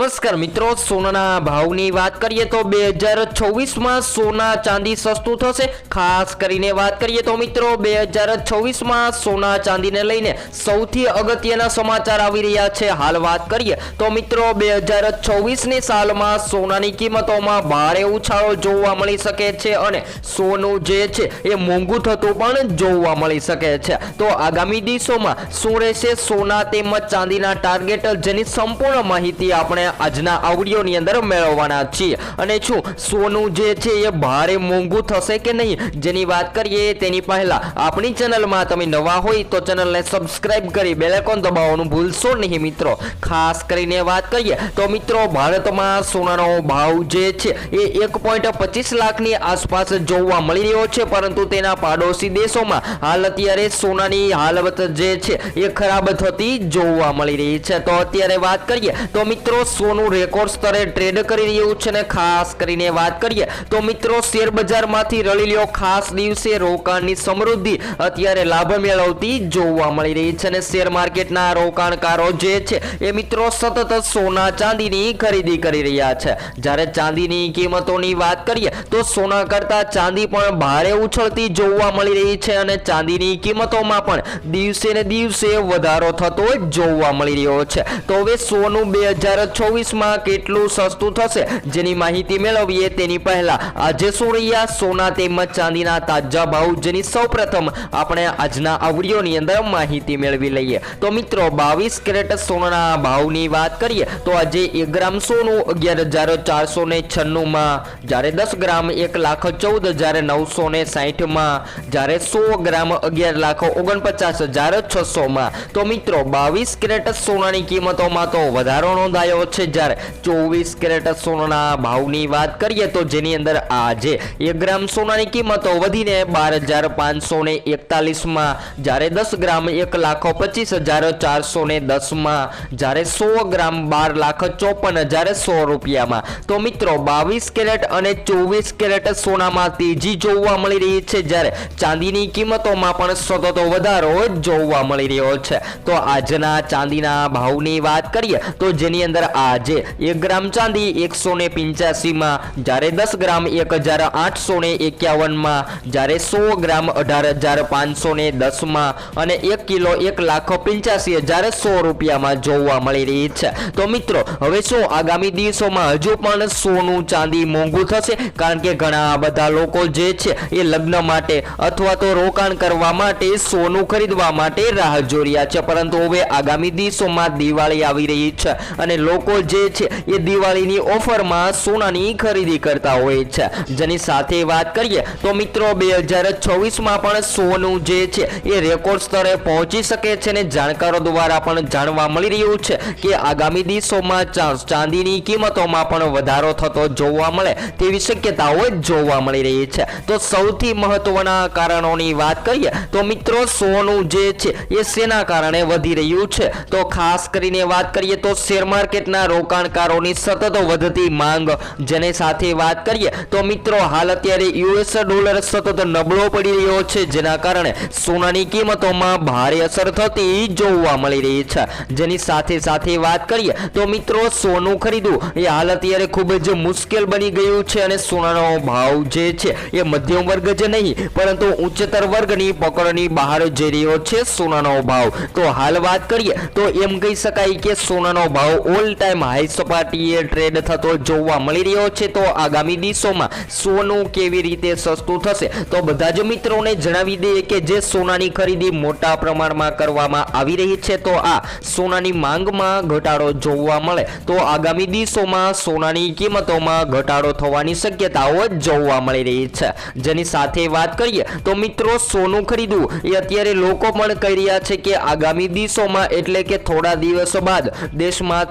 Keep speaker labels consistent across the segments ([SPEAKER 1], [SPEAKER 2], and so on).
[SPEAKER 1] નમસ્કાર મિત્રો, સોનાના ભાવની વાત કરીએ તો બે હજાર છવ્વીસમાં સોના ચાંદી સસ્તું થશે. ખાસ કરીને વાત કરીએ તો મિત્રો, બે હજાર છવ્વીસમાં સોના ચાંદીને લઈને સૌથી અગત્યના સમાચાર આવી રહ્યા છે. હાલ વાત કરીએ તો મિત્રો, બે હજાર છવ્વીસની સાલમાં સોનાની કિંમતોમાં ભારે ઉછાળો જોવા મળી શકે છે અને સોનું જે છે એ મોંઘું થતું પણ જોવા મળી શકે છે. તો આગામી દિવસોમાં શું રહેશે સોના તેમજ ચાંદીના ટાર્ગેટ, જેની સંપૂર્ણ માહિતી આપણે આજના આવડીઓની અંદર મેળવવાના છીએ. અને શું, સોનું જે છે એ ભારે મોંઘું થશે કે નહીં? જેની વાત કરીએ તેની પહેલા, આપણી ચેનલમાં તમે નવા હોય તો ચેનલને સબસ્ક્રાઈબ કરી બેલેકોન દબાવવાનું ભૂલશો નહીં મિત્રો. ખાસ કરીને વાત કરીએ તો મિત્રો, ભારતમાં સોનાનો ભાવ જે છે એ એક પોઈન્ટ પચીસ લાખની આસપાસ જોવા મળી રહ્યો છે, પરંતુ તેના પાડોશી દેશોમાં હાલ અત્યારે સોનાની હાલત જે છે એ ખરાબ થતી જોવા મળી રહી છે. તો અત્યારે વાત કરીએ તો મિત્રો સોનું રેકોર્ડ સ્તરે ટ્રેડ કરી રહ્યું છે ને ખાસ કરીને વાત કરીએ તો મિત્રો શેર બજારમાંથી રળી લ્યો ખાસ દિવસે રોકાણની સમૃદ્ધિ. અત્યારે લાભ મેળવતી જોવા મળી રહી છે અને શેર માર્કેટના રોકાણકારો જે છે એ મિત્રો સતત સોના ચાંદીની ખરીદી કરી રહ્યા છે. જ્યારે ચાંદીની કિંમતોની વાત કરીએ તો સોના કરતા ચાંદી પણ ભારે ઉછળતી જોવા મળી રહી છે અને ચાંદીની કિંમતોમાં પણ દિવસે ને દિવસે વધારો થતો જોવા મળી રહ્યો છે. તો હવે સોનું બે હજાર છવ્વીસમાં કેટલું સસ્તું થશે? જેની માહિતી મેળવીએ તેની પહેલા આજે સોળિયા સોના તેમજ ચાંદીના તાજા ભાવ જેની સૌપ્રથમ આપણે આજના આવડીઓની અંદર માહિતી મેળવી લઈએ. તો મિત્રો, બાવીસ કેરેટ સોનાના ભાવની વાત કરીએ, તો આજે એક ગ્રામ સોનું અગિયાર હજાર ચારસો ને છન્નુંમાં, જ્યારે દસ ગ્રામ એક લાખ ચૌદ હજાર નવસો ને સાહીઠમાં જ્યારે સો ગ્રામ અગિયાર લાખ ઓગણપચાસ હજાર છસોમાં. તો મિત્રો, બાવીસ કેરેટ સોનાની કિંમતોમાં તો વધારો નોંધાયો છે. જ્યારે ચોવીસ કેરેટ સોનાના ભાવની વાત કરીએ તો જેની અંદર આજે એક ગ્રામ સોનાની કિંમતો વધીને બાર હજાર પાંચસો ને એકતાલીસમાં જ્યારે દસ ગ્રામ એક લાખ પચીસ હજાર ચારસો ને દસમાં જ્યારે સો ગ્રામ બાર લાખ ચોપન હજાર સો રૂપિયામાં. તો મિત્રો, બાવીસ કેરેટ અને ચોવીસ કેરેટ સોનામાં તેજી જોવા મળી રહી છે જ્યારે ચાંદીની કિંમતોમાં પણ સતત વધારો જોવા મળી રહ્યો છે. તો આજના ચાંદીના ભાવની વાત કરીએ તો જેની અંદર આજે એક ગ્રામ ચાંદી એકસો ને પિંચ્યાસીમાં, જ્યારે દસ ગ્રામ એક હજાર આઠસો ને એકાવનમાં જ્યારે સો ગ્રામ અઢાર હજાર પાંચસો ને દસમાં અને એક કિલો એક લાખ પંચ્યાસી હજાર સો રૂપિયામાં જોવા મળી રહી છે. તો મિત્રો, હવે શું આગામી દિવસોમાં હજુ પણ સોનું ચાંદી મોંઘું થશે? કારણ કે ઘણા બધા લોકો જે છે એ લગ્ન માટે અથવા તો રોકાણ કરવા માટે સોનું ખરીદવા માટે રાહ જોઈ રહ્યા છે. પરંતુ હવે આગામી દિવસોમાં દિવાળી આવી રહી છે અને લોકો જે છે એ દિવાળીની ઓફરમાં સોનાની ખરીદી કરતા હોય છે. જેની સાથે વાત કરીએ તો મિત્રો બે હજાર છવ્વીસમાં પણ સોનું જે છે એ રેકોર્ડ સ્તરે પહોંચી શકે છે ને જાણકારો દ્વારા પણ જાણવા મળી રહ્યું છે કે આગામી દિવસોમાં ચાંદીની કિંમતોમાં પણ વધારો થતો જોવા મળે તેવી શક્યતાઓ જોવા મળી રહી છે. તો સૌથી મહત્વના કારણોની વાત કરીએ તો મિત્રો સોનું જે છે એ શેના કારણે વધી રહ્યું છે? તો ખાસ કરીને વાત કરીએ તો શેર માર્કેટના રોકાણકારોની સતત વધતી માંગ. જેને સાથે વાત કરીએ તો મિત્રો, હાલ અત્યારે યુએસ ડોલર સતત નબળો પડી રહ્યો છે, જેના કારણે સોનાની કિંમતોમાં ભારે અસર થતી જોવા મળી રહી છે. જેની સાથે સાથે વાત કરીએ તો મિત્રો, સોનું ખરીદવું એ હાલ અત્યારે ખૂબ જ મુશ્કેલ બની ગયું છે અને સોનાનો ભાવ જે છે એ મધ્યમ વર્ગ જ નહીં, પરંતુ ઉચ્ચતર વર્ગની પકડની બહાર જઈ રહ્યો છે સોનાનો ભાવ. તો હાલ વાત કરીએ તો એમ કહી શકાય કે સોનાનો ભાવ ઓલ ટાઈમ હાઈ સપાટીએ ટ્રેડ થતો જોવા મળી રહ્યો છે. તો આગામી દિવસોમાં સોનું કેવી રીતે સસ્તું થશે? તો બધા જ મિત્રોને જણાવી દઈએ કે જે સોનાની ખરીદી મોટા પ્રમાણમાં કરવામાં આવી રહી છે, તો આ સોનાની માંગમાં ઘટાડો જોવા મળે. તો આગામી દિવસોમાં સોનાની કિંમતોમાં ઘટાડો થવાની શક્યતાઓ જોવા મળી રહી છે. જેની સાથે વાત કરીએ, તો મિત્રો સોનું ખરીદવું, એ અત્યારે લોકો પણ કહી રહ્યા છે કે આગામી દિવસોમાં એટલે કે થોડા દિવસો બાદ દેશમાં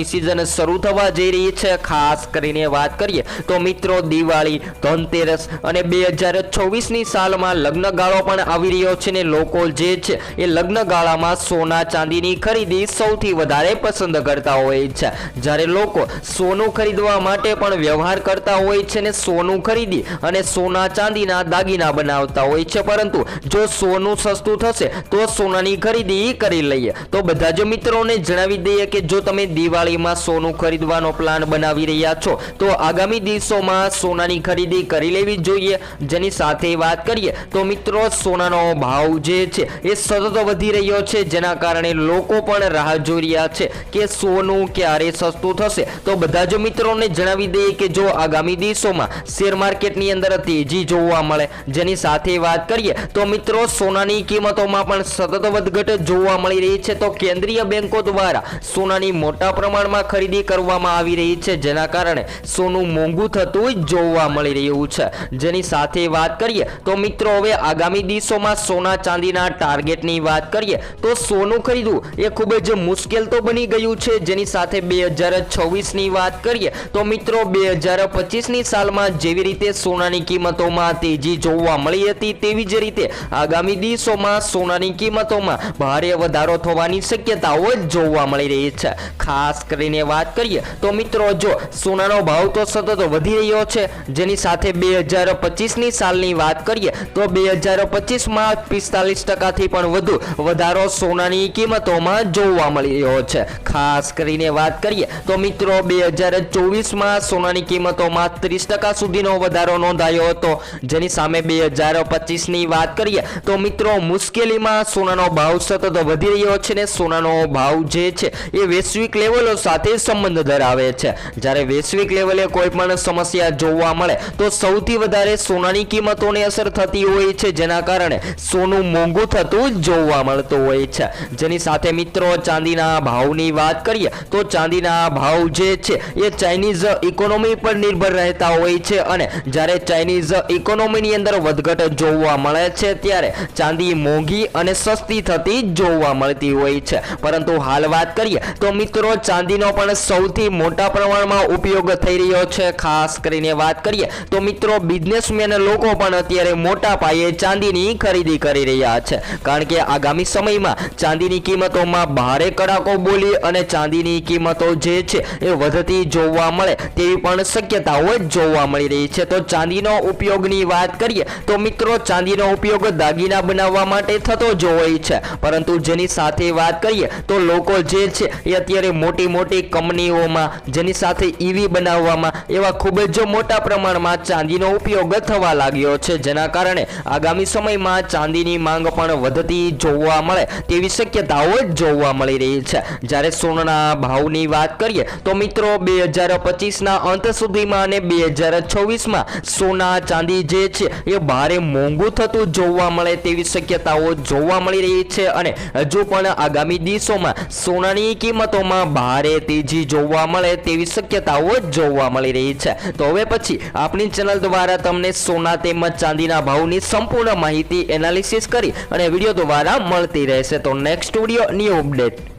[SPEAKER 1] તહેવારોની સિઝન શરૂ થવા જઈ રહી છે. ખાસ કરીને વાત કરીએ તો મિત્રો, દિવાળી, ધનતેરસ અને બે હજાર છવ્વીસની સાલમાં લગ્નગાળો પણ આવી રહ્યો છે ને લોકો જે છે એ લગ્નગાળામાં સોના ચાંદીની ખરીદી સૌથી વધારે પસંદ કરતા હોય છે. જ્યારે લોકો સોનું ખરીદવા માટે પણ વ્યવહાર કરતા હોય છે ને સોનું ખરીદી અને સોના ચાંદીના દાગીના બનાવતા હોય છે. પરંતુ જો સોનું સસ્તું થશે તો સોનાની ખરીદી કરી લઈએ. તો બધા જ મિત્રોને જણાવી દઈએ કે જો તમે દિવાળી દિવાળીમાં સોનું ખરીદવાનો પ્લાન બનાવી રહ્યા છો. તો આગામી દિવસોમાં સોનાની ખરીદી કરી લેવી જોઈએ. જેની સાથે વાત કરીએ તો મિત્રો, સોનાનો ભાવ જે છે એ સતત વધી રહ્યો છે. જેના કારણે લોકો પણ રાહ જોઈ રહ્યા છે કે સોનું ક્યારે સસ્તું થશે. તો બધા જ મિત્રોને જણાવી દઈએ કે જો આગામી દિવસોમાં શેર માર્કેટની અંદર તેજી જોવા મળે. જેની સાથે વાત કરીએ તો મિત્રો, સોનાની કિંમતોમાં પણ સતત વધઘટ જોવા મળી રહી છે. તો કેન્દ્રીય બેંકો દ્વારા સોનાની મોટા પ્રમાણમાં ખરીદી કરવામાં આવી રહી છે, જેના કારણે સોનું મોંઘું થતું જોવા મળી રહ્યું છે. જેની સાથે વાત કરીએ તો મિત્રો, હવે આગામી દિવસોમાં સોના ચાંદીના ટાર્ગેટની વાત કરીએ તો સોનું ખરીદવું એ ખૂબ જ મુશ્કેલ તો બની ગયું છે. જેની સાથે બે હજાર છવ્વીસની વાત કરીએ તો મિત્રો, બે હજાર પચીસની સાલમાં જેવી રીતે સોનાની કિંમતોમાં તેજી જોવા મળી હતી, તેવી જ રીતે આગામી દિવસોમાં સોનાની કિંમતોમાં ભારે વધારો થવાની શક્યતાઓ જોવા મળી રહી છે. ખાસ કરીને વાત કરીએ તો મિત્રો જો સોનાનો ભાવ તો સતત વધી રહ્યો છે, જેની સાથે બે હજાર પચીસની સાલની વાત કરીએ તો બે હજાર પચીસમાં પિસ્તાલીસ ટકાથી પણ વધુ વધારો સોનાની કિંમતોમાં જોવા મળી રહ્યો છે. ખાસ કરીને વાત કરીએ તો મિત્રો બે હજાર ચોવીસમાં સોનાની કિંમતોમાં ત્રીસ ટકા સુધીનો વધારો નોંધાયો હતો. જેની સામે બે હજાર પચીસની વાત કરીએ તો મિત્રો મુશ્કેલીમાં સોનાનો ભાવ સતત વધી રહ્યો છે ને સોનાનો ભાવ જે છે એ વૈશ્વિક લેવલો સાથે સંબંધ ધરાવે છે. જ્યારે વૈશ્વિક લેવલે કોઈ પણ સમસ્યા જોવા મળે, તો સૌથી વધારે સોનાની કિંમતોને અસર થતી હોય છે. જેના કારણે સોનું મોંઘું થતું જોવા મળતું હોય છે. જેની સાથે મિત્રો, ચાંદીના ભાવની વાત કરીએ, તો ચાંદીના ભાવ જે છે, એ ચાઇનીઝ ઇકોનોમી પર નિર્ભર રહેતા હોય છે અને જ્યારે ચાઇનીઝ ઇકોનોમીની અંદર વધઘટ જોવા મળે છે, ત્યારે ચાંદી મોંઘી અને સસ્તી થતી જોવા મળતી હોય છે. પરંતુ હાલ વાત કરીએ, તો મિત્રો ચાંદીનો પણ સૌથી મોટા પ્રમાણમાં ઉપયોગ થઈ રહ્યો છે. ખાસ કરીને વાત કરીએ તો મિત્રો બિઝનેસમેન લોકો પણ અત્યારે મોટા પાયે ચાંદીની ખરીદી કરી રહ્યા છે. કારણ કે આગામી સમયમાં ચાંદીની કિંમતોમાં ભારે કડાકો બોલી અને ચાંદીની કિંમતો જે છે એ વધતી જોવા મળે તેવી પણ શક્યતાઓ જોવા મળી રહી છે. તો ચાંદીનો ઉપયોગની વાત કરીએ તો મિત્રો ચાંદીનો ઉપયોગ દાગીના બનાવવા માટે થતો જ હોય છે. પરંતુ જેની સાથે વાત કરીએ તો લોકો જે છે એ અત્યારે મોટી મોટી કંપનીઓમાં, જેની સાથે ઈવી બનાવવામાં એવા ખૂબ જ મોટા પ્રમાણમાં ચાંદીનો ઉપયોગ થવા લાગ્યો છે. જેના કારણે આગામી સમયમાં ચાંદીની માંગ પણ વધતી જોવા મળે તેવી શક્યતાઓ જોવા મળી રહી છે. જ્યારે સોનાના ભાવની વાત કરીએ તો મિત્રો, બે હજાર પચીસના અંત સુધીમાં અને બે હજાર છવ્વીસમાં સોના, ચાંદી જે છે, એ ભારે મોંઘું થતું જોવા મળે તેવી શક્યતાઓ જોવા મળી રહી છે. અને હજુ પણ આગામી દિવસોમાં સોનાની કિંમતોમાં ભારે તેજી જોવા મળે તેવી શક્યતાઓ જોવા મળી રહી છે. તો હવે પછી આપણી ચેનલ દ્વારા તમને સોના તેમજ ચાંદીના ભાવની સંપૂર્ણ માહિતી એનાલિસિસ કરી અને વીડિયો દ્વારા મળતી રહેશે. તો નેક્સ્ટ વીડિયો ન્યૂ અપડેટ